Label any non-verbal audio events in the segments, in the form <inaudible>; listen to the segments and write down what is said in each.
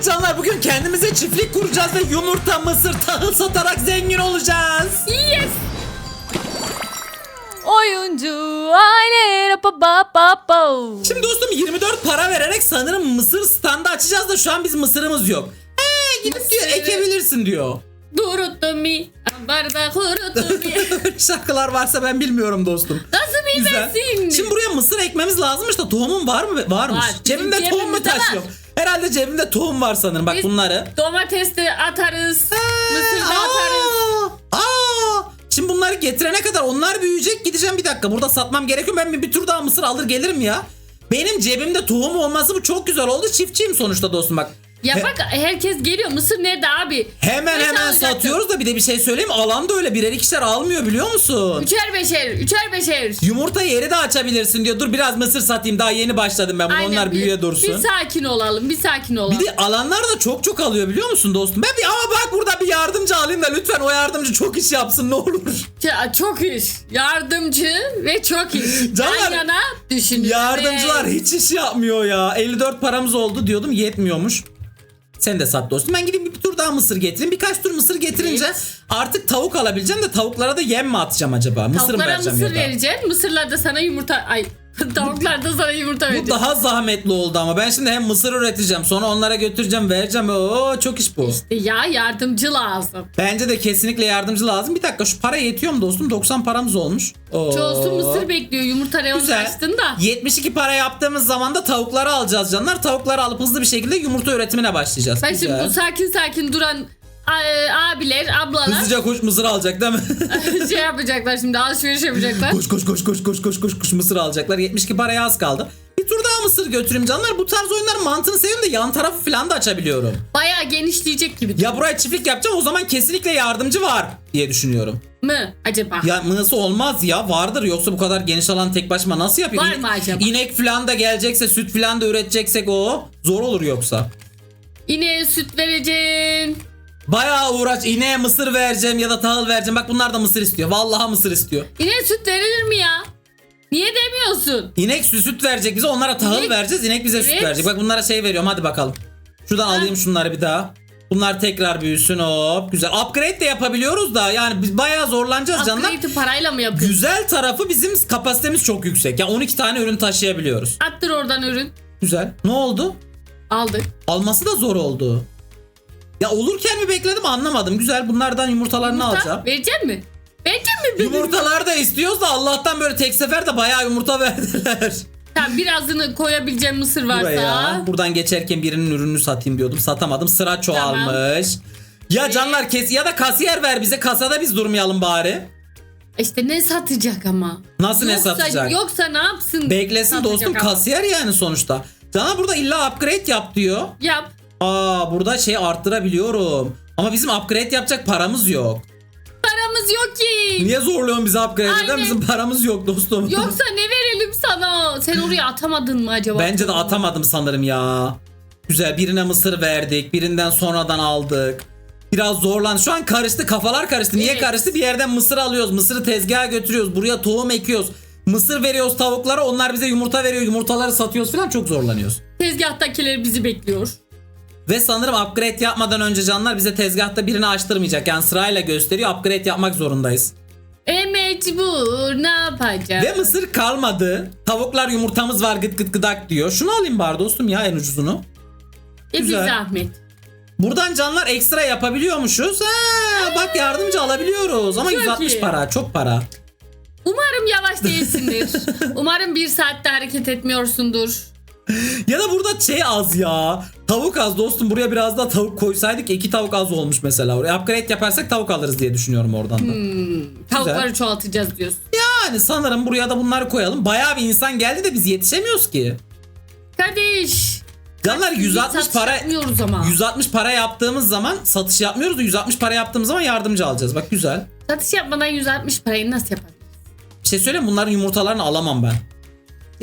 Evet canlar bugün kendimize çiftlik kuracağız ve yumurta, mısır, tahıl satarak zengin olacağız. Yes. Oyuncu aile pa pa pa pa. Şimdi dostum 24 para vererek sanırım mısır standı açacağız da şu an biz mısırımız yok. Eee gidip diyor Mısır. ekebilirsin diyor. Duruttu mi? Barda kuruttu <laughs> mi? Şarkılar varsa ben bilmiyorum dostum. Nasıl Güzel. bilmesin? Şimdi buraya mısır ekmemiz lazımmış da tohumun var mı? Varmış. Var. Cebimde Bizim tohum mu cebimizde var. Herhalde cebimde tohum var sanırım. Bak Biz- bunları. Domates de atarız. Mısır da Aa, atarız. Aa! Şimdi bunları getirene kadar onlar büyüyecek gideceğim bir dakika. Burada satmam gerekiyor. Ben bir, bir tur daha mısır alır gelirim ya. Benim cebimde tohum olması bu çok güzel oldu. Çiftçiyim sonuçta dostum bak. Ya He- bak herkes geliyor. Mısır nerede abi? Hemen Beş hemen alacaktım. satıyoruz da bir de bir şey söyleyeyim. Alan da öyle birer ikişer almıyor biliyor musun? Üçer beşer. Üçer beşer. Yumurta yeri de açabilirsin diyor. Dur biraz mısır satayım. Daha yeni başladım ben. Aynen, onlar bir- büyüye dursun. Bir sakin olalım. Bir sakin olalım. Bir de alanlar da çok çok alıyor biliyor musun dostum? Ben bir ama bak burada bir yardımcı alayım da lütfen o yardımcı çok iş yapsın ne olur. <laughs> Ya, çok iş. Yardımcı ve çok iş. <laughs> Canlar, Yan yana düşünün. Yardımcılar hiç iş yapmıyor ya. 54 paramız oldu diyordum yetmiyormuş. Sen de sat dostum. Ben gideyim bir tur daha mısır getireyim. Birkaç tur mısır getirince Evet. artık tavuk alabileceğim de tavuklara da yem mi atacağım acaba? Mısır mı Tavuklara vereceğim mısır ya da? vereceksin. Mısırlar da sana yumurta... Ay <laughs> tavuklar da sana yumurta Bu verecek. daha zahmetli oldu ama ben şimdi hem mısır üreteceğim sonra onlara götüreceğim vereceğim. Oo çok iş bu. İşte ya yardımcı lazım. Bence de kesinlikle yardımcı lazım. Bir dakika şu para yetiyor mu dostum? 90 paramız olmuş. Oo. Çoğusu mısır bekliyor. Yumurta reyon açtın da. 72 para yaptığımız zaman da tavukları alacağız canlar. Tavukları alıp hızlı bir şekilde yumurta üretimine başlayacağız. Şimdi Güzel. bu sakin sakin duran e, abiler, ablalar. Hızlıca koş mısır alacak değil mi? <laughs> şey yapacaklar şimdi alışveriş yapacaklar. Koş koş koş koş koş koş koş koş mısır alacaklar. 72 paraya az kaldı. Bir tur daha mısır götüreyim canlar. Bu tarz oyunların mantığını seviyorum da yan tarafı falan da açabiliyorum. Baya genişleyecek gibi. Ya buraya çiftlik yapacağım o zaman kesinlikle yardımcı var diye düşünüyorum. Mı acaba? Ya mısı olmaz ya vardır yoksa bu kadar geniş alan tek başıma nasıl yapayım? Var mı acaba? İnek falan da gelecekse süt falan da üreteceksek o zor olur yoksa. İneğe süt vereceğim. Bayağı uğraş ineğe mısır vereceğim ya da tahıl vereceğim. Bak bunlar da mısır istiyor. Vallahi mısır istiyor. İneğe süt verilir mi ya? Niye demiyorsun? İnek süt, süt verecek bize onlara tahıl İnek- vereceğiz. İnek bize süt Evet. verecek. Bak bunlara şey veriyorum hadi bakalım. Şuradan alayım şunları bir daha. Bunlar tekrar büyüsün hop güzel. Upgrade de yapabiliyoruz da yani biz bayağı zorlanacağız canlar. Upgrade'i parayla mı yapıyorsun? Güzel tarafı bizim kapasitemiz çok yüksek. Ya 12 tane ürün taşıyabiliyoruz. Attır oradan ürün. Güzel. Ne oldu? Aldık. Alması da zor oldu. Ya olurken mi bekledim anlamadım. Güzel bunlardan yumurtalarını Yumurta alacağım. verecek mi? Verecek mi? Yumurtalar da istiyoruz da Allah'tan böyle tek seferde bayağı yumurta <laughs> verdiler. Tamam birazını koyabileceğim mısır varsa. Buraya. Buradan geçerken birinin ürününü satayım diyordum. Satamadım. Sıra çoğalmış. Ya canlar kes ya da kasiyer ver bize kasada biz durmayalım bari. İşte ne satacak ama? Nasıl ne Yoksa- satacak? Yoksa ne yapsın? Beklesin dostum ama. kasiyer yani sonuçta. Canlar burada illa upgrade yap diyor. Yap. Aa burada şey arttırabiliyorum. Ama bizim upgrade yapacak paramız yok. Paramız yok ki. Niye zorluyorsun bizi upgrade eden? Aynen. Bizim paramız yok dostum. Yoksa ne verelim sana? Sen oraya atamadın mı acaba? Bence de atamadım sanırım ya. Güzel birine mısır verdik. Birinden sonradan aldık. Biraz zorlan. Şu an karıştı. Kafalar karıştı. Niye Evet. karıştı? Bir yerden mısır alıyoruz. Mısırı tezgaha götürüyoruz. Buraya tohum ekiyoruz. Mısır veriyoruz tavuklara. Onlar bize yumurta veriyor. Yumurtaları satıyoruz falan. Çok zorlanıyoruz. Tezgahtakiler bizi bekliyor. Ve sanırım upgrade yapmadan önce canlar bize tezgahta birini açtırmayacak. Yani sırayla gösteriyor. Upgrade yapmak zorundayız. E mecbur ne yapacağız? Ve mısır kalmadı. Tavuklar yumurtamız var gıt gıt gıdak diyor. Şunu alayım bari dostum ya en ucuzunu. E bir güzel. zahmet. Buradan canlar ekstra yapabiliyormuşuz. Ha, bak yardımcı alabiliyoruz ama Çok 160 iyi. para çok para. Umarım yavaş değilsindir. <laughs> Umarım bir saatte hareket etmiyorsundur. Ya da burada şey az ya. Tavuk az dostum buraya biraz daha tavuk koysaydık iki tavuk az olmuş mesela. Oraya upgrade yaparsak tavuk alırız diye düşünüyorum oradan da. Tavukları çoğaltacağız diyorsun. Yani sanırım buraya da bunları koyalım. Bayağı bir insan geldi de biz yetişemiyoruz ki. Kardeş. Canlar biz 160 satış para yapmıyoruz ama. 160 para yaptığımız zaman satış yapmıyoruz da 160 para yaptığımız zaman yardımcı alacağız. Bak güzel. Satış yapmadan 160 parayı nasıl yaparız? Bir şey söyleyeyim bunların yumurtalarını alamam ben.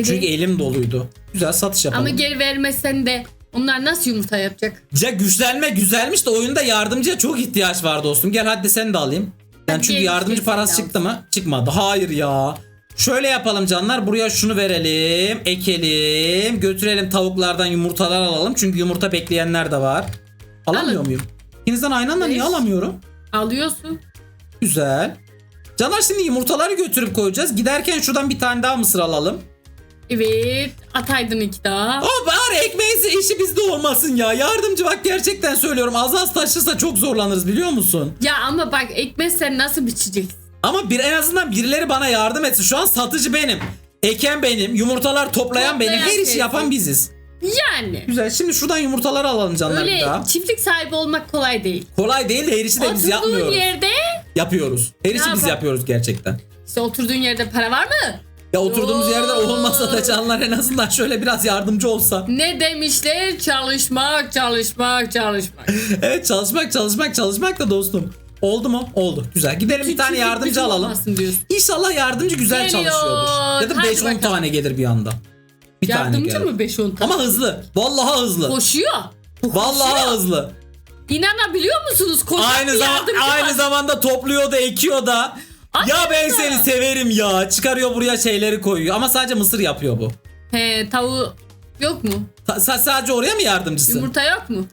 Çünkü elim doluydu. Güzel satış yapalım. Ama geri vermezsen de onlar nasıl yumurta yapacak? Ya güçlenme güzelmiş de oyunda yardımcıya çok ihtiyaç var dostum. Gel hadi sen de alayım. Yani çünkü yardımcı gel sen parası çıktı mı? Çıkmadı. Hayır ya. Şöyle yapalım canlar. Buraya şunu verelim. Ekelim. Götürelim tavuklardan yumurtalar alalım. Çünkü yumurta bekleyenler de var. Alamıyor Alın. muyum? İkinizden aynı anda niye Beş. alamıyorum? Alıyorsun. Güzel. Canlar şimdi yumurtaları götürüp koyacağız. Giderken şuradan bir tane daha mısır alalım. Evet. Ataydın iki daha. O bari ekmeğin işi bizde olmasın ya. Yardımcı bak gerçekten söylüyorum. Az az taşırsa çok zorlanırız biliyor musun? Ya ama bak ekmek sen nasıl biçeceksin? Ama bir en azından birileri bana yardım etsin. Şu an satıcı benim. Eken benim. Yumurtalar toplayan, Toplayan benim. Her işi sensin. yapan biziz. Yani. Güzel. Şimdi şuradan yumurtaları alalım canlar bir Öyle daha. çiftlik sahibi olmak kolay değil. Kolay değil de her işi de biz Oturduğun yapmıyoruz. yerde Yapıyoruz. Her işi biz yapalım? yapıyoruz gerçekten. işte oturduğun yerde para var mı? Ya oturduğumuz Yoo. yerde olmasa da canlar en azından şöyle biraz yardımcı olsa. Ne demişler? Çalışmak, çalışmak, çalışmak. <laughs> Evet çalışmak çalışmak çalışmak da dostum. Oldu mu? Oldu. Güzel. Gidelim bir tane yardımcı alalım. İnşallah yardımcı güzel Geliyor. çalışıyordur. Ya da Hadi 5-10 bakalım. tane gelir bir anda. Bir tane Yardımcı gelir. mı 5-10 tane? Ama hızlı. Vallahi hızlı. Koşuyor. Vallahi koşuyor. hızlı. İnanabiliyor musunuz? Koşan Aynı zaman aynı var. zamanda topluyor da ekiyor da. Ay, ya ben hızlı. seni severim ya. Çıkarıyor buraya şeyleri koyuyor. Ama sadece mısır yapıyor bu. He tavuğu yok mu? Ta- sa- sadece oraya mı yardımcısın? Yumurta yok mu?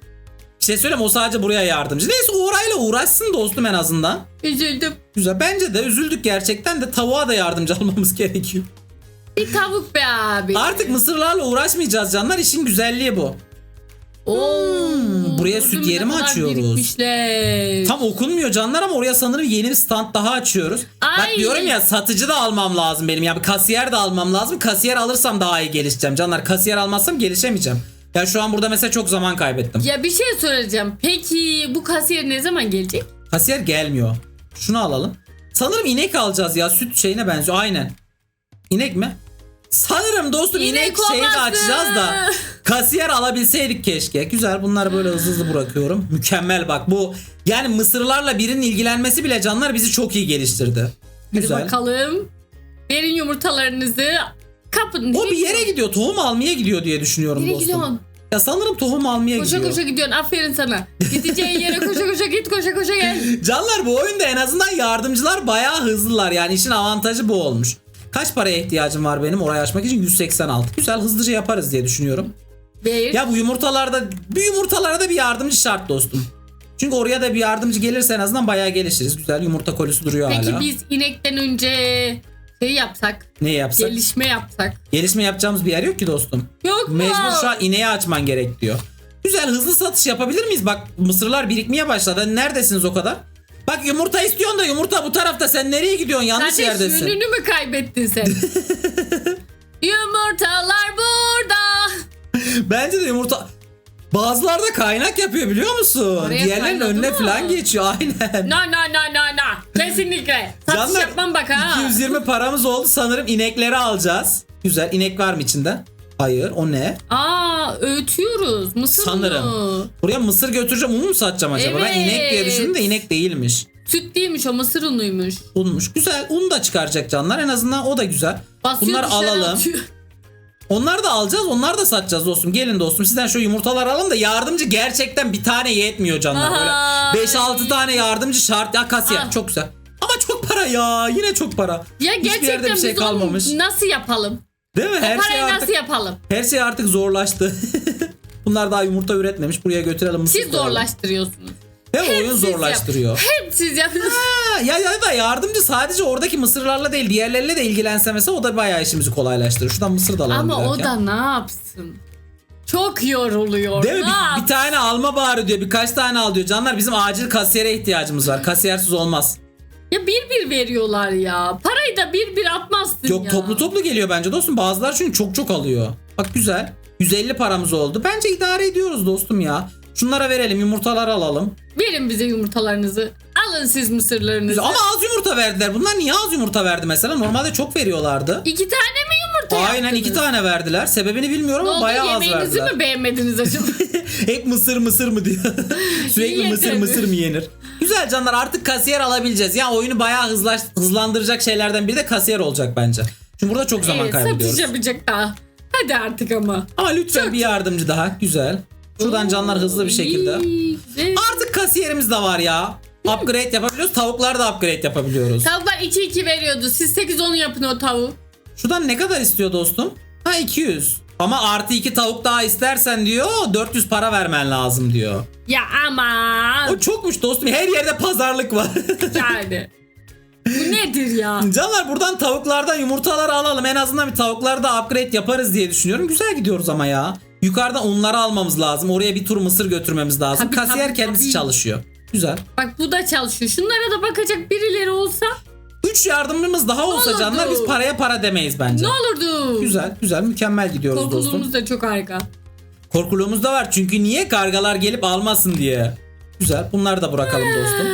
Bir şey söyleyeyim o sadece buraya yardımcı. Neyse orayla uğraşsın dostum en azından. Üzüldüm. Güzel. Bence de üzüldük gerçekten de tavuğa da yardımcı <laughs> almamız gerekiyor. Bir tavuk be abi. Artık mısırlarla uğraşmayacağız canlar. İşin güzelliği bu. Oo, Hmm, buraya süt yeri mi açıyoruz? birikmişler. Tam okunmuyor canlar ama oraya sanırım yeni bir stand daha açıyoruz. Bak Ay. diyorum ya satıcı da almam lazım benim. Ya bir kasiyer de almam lazım. Kasiyer alırsam daha iyi gelişeceğim. Canlar kasiyer almazsam gelişemeyeceğim. Ya şu an burada mesela çok zaman kaybettim. Ya bir şey soracağım. Peki bu kasiyer ne zaman gelecek? Kasiyer gelmiyor. Şunu alalım. Sanırım inek alacağız ya. Süt şeyine benziyor. Aynen. İnek mi? Sanırım dostum inek, şeyi de açacağız da. Kasiyer alabilseydik keşke. Güzel bunları böyle hızlı hızlı bırakıyorum. Mükemmel bak bu. Yani mısırlarla birinin ilgilenmesi bile canlar bizi çok iyi geliştirdi. Hadi Güzel. bakalım. Verin yumurtalarınızı. Kapın. O bir yere gidiyor. Tohum almaya gidiyor diye düşünüyorum Nereye dostum. gidiyorsun? Ya sanırım tohum almaya Koşa gidiyor. koşa gidiyorsun. Aferin sana. Gideceğin yere koşa koşa git koşa koşa gel. <laughs> Canlar bu oyunda en azından yardımcılar bayağı hızlılar. Yani işin avantajı bu olmuş. Kaç paraya ihtiyacım var benim orayı açmak için? 186. Güzel hızlıca yaparız diye düşünüyorum. Bir. Ya bu yumurtalarda bir yumurtalara da bir yardımcı şart dostum. Çünkü oraya da bir yardımcı gelirse en azından bayağı gelişiriz. Güzel yumurta kolisi duruyor Peki hala. biz inekten önce şey yapsak. Ne yapsak? Gelişme yapsak. Gelişme yapacağımız bir yer yok ki dostum. Yok mu? Mecbur şu an ineği açman gerek diyor. Güzel hızlı satış yapabilir miyiz? Bak mısırlar birikmeye başladı. Neredesiniz o kadar? Bak yumurta istiyorsun da yumurta bu tarafta. Sen nereye gidiyorsun? Yanlış Kardeş yerdesin. yönünü mü kaybettin sen? <laughs> Yumurtalar burada. Bence de yumurta... Bazıları da kaynak yapıyor biliyor musun? Oraya kaynadı önüne mı? falan geçiyor aynen. No no no no no. Kesinlikle. Satış Canlar, yapmam bak ha. 220 paramız oldu sanırım inekleri alacağız. Güzel inek var mı içinde? Hayır o ne? Aa öğütüyoruz. Mısır Sanırım. unu. Buraya mısır götüreceğim un mu satacağım acaba? Ben Evet. inek diye düşündüm de inek değilmiş. Süt değilmiş o mısır unuymuş. Unmuş. Güzel un da çıkaracak canlar en azından o da güzel. Basıyor Bunları dışarı alalım. atıyor. Onları da alacağız onları da satacağız dostum. Gelin dostum sizden şu yumurtalar alalım da yardımcı gerçekten bir tane yetmiyor canlar. Ay. Böyle 5-6 tane yardımcı şart. Ya kasiyer Ah. çok güzel. Ama çok para ya yine çok para. Ya Hiçbir yerde gerçekten bir şey biz onu kalmamış. nasıl yapalım? Değil mi? Her şey Parayı artık nasıl yapalım? her şey artık zorlaştı. <laughs> Bunlar daha yumurta üretmemiş. Buraya götürelim mısır Siz koyalım. zorlaştırıyorsunuz. Hem Hep oyun siz yap- zorlaştırıyor. Hep siz yapıyorsunuz. Ya ya da yardımcı sadece oradaki mısırlarla değil diğerleriyle de ilgilense mesela o da bayağı işimizi kolaylaştırır. Şuradan mısır da alalım Ama o giderken. da ne yapsın? Çok yoruluyor. Değil mi? Bir, bir tane alma bari diyor. Birkaç tane al diyor. Canlar bizim acil kasiyere ihtiyacımız var. Kasiyersiz olmaz. Ya bir bir veriyorlar ya. Parayı da bir bir atmazsın Yok ya. toplu toplu geliyor bence dostum. Bazılar çünkü çok çok alıyor. Bak güzel. 150 paramız oldu. Bence idare ediyoruz dostum ya. Şunlara verelim yumurtaları alalım. Verin bize yumurtalarınızı. Alın siz mısırlarınızı. Ama az yumurta verdiler. Bunlar niye az yumurta verdi mesela? Normalde çok veriyorlardı. İki tane mi yumurta Aynen yaptınız? iki tane verdiler. Sebebini bilmiyorum Ne ama oldu bayağı az yemeğinizi verdiler. mi beğenmediniz acaba? <laughs> <laughs> Hep mısır mısır mı diyor. <laughs> Sürekli Yeter. mısır mısır mı yenir? Güzel canlar artık kasiyer alabileceğiz. Ya oyunu bayağı hızlaş, hızlandıracak şeylerden biri de kasiyer olacak bence. Çünkü burada çok zaman evet, kaybediyoruz. satış yapacak daha. Hadi artık ama. Ama lütfen bir yardımcı daha. Güzel. Şuradan canlar hızlı bir şekilde. İyi. Artık kasiyerimiz de var ya. upgrade yapabiliyoruz. Tavuklar da upgrade yapabiliyoruz. Tavuklar 2-2 veriyordu. Siz 8-10 yapın o tavuğu. Şuradan ne kadar istiyor dostum? Ha 200. Ama artı 2 tavuk daha istersen diyor 400 para vermen lazım diyor. Ya aman. O çokmuş dostum. Her yerde pazarlık var. <laughs> yani. Bu nedir ya? Canlar buradan tavuklardan yumurtaları alalım. En azından bir tavuklarda upgrade yaparız diye düşünüyorum. Güzel gidiyoruz ama ya. Yukarıdan unları almamız lazım. Oraya bir tur mısır götürmemiz lazım. Tabii, Kasiyer tabii, kendisi tabii. çalışıyor. Güzel. Bak bu da çalışıyor. Şunlara da bakacak birileri olsa 3 yardımcımız daha olsa olurdu? canlar biz paraya para demeyiz bence. ne olurdu? Güzel güzel mükemmel gidiyoruz dostum. Korkuluğumuz da çok harika. Korkuluğumuz da var çünkü niye kargalar gelip almasın diye. Güzel bunları da bırakalım dostum.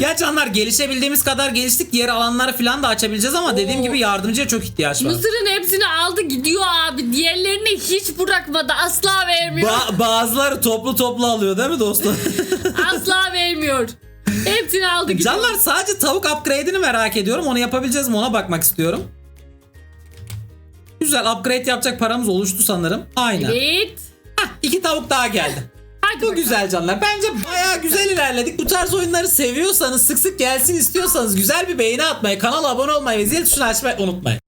Ya canlar gelişebildiğimiz kadar geliştik. Diğer alanları falan da açabileceğiz ama dediğim Oo. gibi yardımcıya çok ihtiyaç var. Mısır'ın hepsini aldı gidiyor abi. Diğerlerini hiç bırakmadı. Asla vermiyor. Ba- bazıları toplu toplu alıyor değil mi dostum? <laughs> Asla vermiyor. Hepsini aldı gidiyor. Canlar sadece tavuk upgrade'ini merak ediyorum. Onu yapabileceğiz mi ona bakmak istiyorum. Güzel upgrade yapacak paramız oluştu sanırım. Aynen. Evet. Hah, iki tavuk daha geldi. <laughs> Hadi Bu bakalım. güzel canlar. Bence bayağı güzel ilerledik. Bu tarz oyunları seviyorsanız, sık sık gelsin istiyorsanız güzel bir beğeni atmayı, kanala abone olmayı ve zil tuşunu açmayı unutmayın.